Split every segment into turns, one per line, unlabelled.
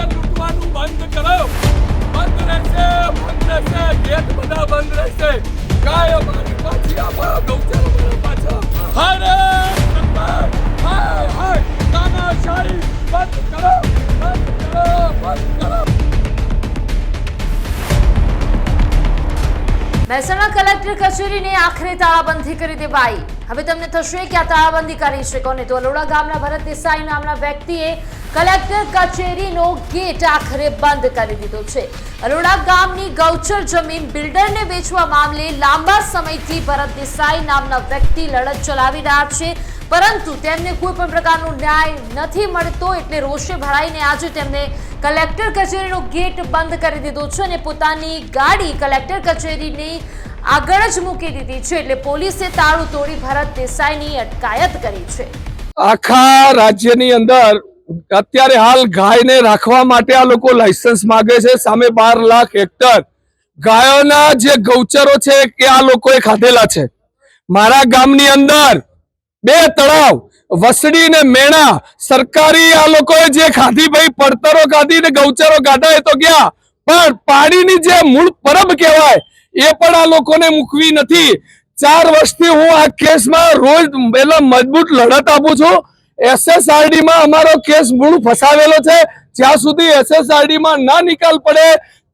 ગૌચર લૂંટવાનું બંધ કરો? બંધ રહેશે બંધ રહેશે, ગેટ બધા બંધ રહેશે. ગાય અમારી પાછી આપો
મહેસાણા કલેક્ટર કચેરીને આખરે તાળાબંધી કરી દેવાઈ. હવે તમને થશે કે આ તાળાબંધી કરી છે કોને? તો અલોડા ગામના ભરત દેસાઈ નામના વ્યક્તિએ કલેક્ટર કચેરીનો ગેટ આખરે બંધ કરી દીધો છે. અલોડા ગામની ગૌચર જમીન બિલ્ડરને વેચવા મામલે લાંબા સમયથી ભરત દેસાઈ નામના વ્યક્તિ લડત ચલાવી રહ્યા છે. પરંતુ તેમને કોઈ પણ પ્રકારનો ન્યાય નથી મળતો એટલે રોષે ભરાઈને આજે તેમને કલેક્ટર કચેરીનો ગેટ બંધ કરી દીધો છે અને પોતાની ગાડી કલેક્ટર કચેરીની આગળ જ મૂકી દીધી છે એટલે પોલીસે તાળું તોડી ભરત દેસાઈની અટકાયત કરી છે.
આખા રાજ્યની અંદર અત્યારે હાલ ગાયને રાખવા માટે આ લોકો લાયસન્સ માંગે છે. સામે બાર લાખ હેક્ટર ગાયોના જે ગૌચરો છે કે આ લોકોએ ખાધેલા છે. મારા ગામની અંદર બે તળાવ, વસડી ને મેણા, સરકારી આ લોકોએ જે ખાધી ભાઈ, પડતરો ખાધી ને ગૌચરો કાઢા એ તો ગયા. પણ પાણીની જે મૂળ પરબ કહેવાય, એ પણ આ લોકોને મૂકવી નથી. ચાર વર્ષથી હું આ કેસમાં રોજ પેલા મજબૂત લડત આપું છું. એસએસઆરડી માં અમારો કેસ મૂળ ફસાવેલો છે. જ્યાં સુધી એસએસઆરડી માં ના નિકાલ પડે,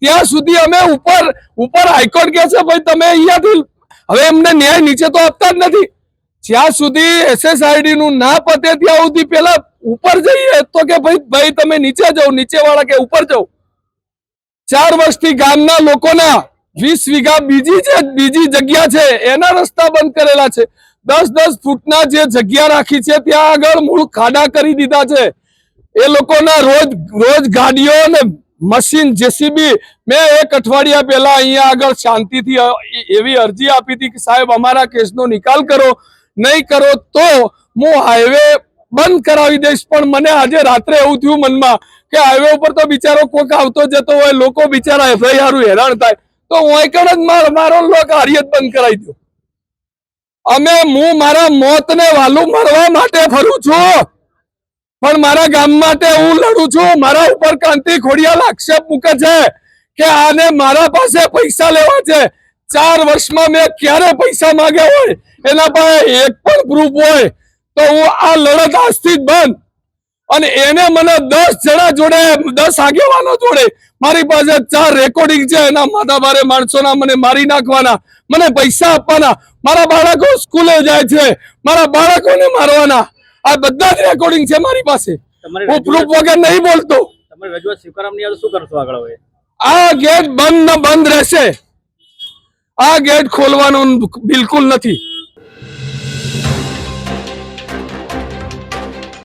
ત્યાં સુધી અમે ઉપર ઉપર હાઈકોર્ટ કહે છે, ભાઈ, તમે અહીંયાથી હવે એમને ન્યાય નીચે તો આપતા જ નથી. જ્યાં સુધી એસએસઆઈડી નું ના પતે ત્યાં સુધી પેલા ઉપર જઈએ તો કે ભાઈ ભાઈ તમે નીચે જાઓ નીચે વાળા કે ઉપર જાઓ. ચાર વર્ષથી ગામના લોકોના વીસ વીઘા બીજી જે બીજી જગ્યા છે, એના રસ્તા બંધ કરેલા છે. દસ દસ ફૂટના જે જગ્યા રાખી છે, ત્યાં આગળ મૂળ ખાડા કરી દીધા છે. એ લોકોના રોજ રોજ ગાડીઓ અને મશીન જેસીબી મેં એક અઠવાડિયા પહેલા અહીંયા આગળ શાંતિથી એવી અરજી આપી હતી કે સાહેબ, અમારા કેસનો નિકાલ કરો. નહીં કરો તો હું હાઈવે બંધ કરાવી દઈશ. પણ મને આજે રાત્રે એવું થયું મનમાં કે હાઈવે ઉપર તો બિચારો કોક આવતો જતો હોય, લોકો બિચારા એફઆઈઆર હારું હેરાન થાય. તો હું જ માર મારો લોક હારિયત બંધ કરાવી દો અમે હું મારા મોતને વાલું મરવા માટે ફરું છું. પણ મારા ગામ માટે હું લડું છું. મારા ઉપર ક્રાંતિ ખોડિયાલ આક્ષેપ મૂકે છે કે આને મારા પાસે પૈસા લેવા છે. ચાર વર્ષમાં મેં ક્યારે પૈસા માંગ્યા હોય? એના પાસે એક પણ પ્રૂફ હોય તો હું આ લડત આજથી જ બંધ. અને એને મને દસ જણા જોડે દસ આગેવાનો જોડે મારી પાસે ચાર રેકોર્ડિંગ છે. એના માથા ભારે માણસોના મને મારી નાખવાના મને પૈસા આપવાના. મારા બાળકો સ્કૂલે જાય છે. મારા બાળકોને મારવાના. આ બધા જ રેકોર્ડિંગ છે મારી પાસે. હું પ્રૂફ વગર નહીં બોલતો. આ ગેટ બંધ બંધ રહેશે. આ ગેટ ખોલવાનું બિલકુલ નથી.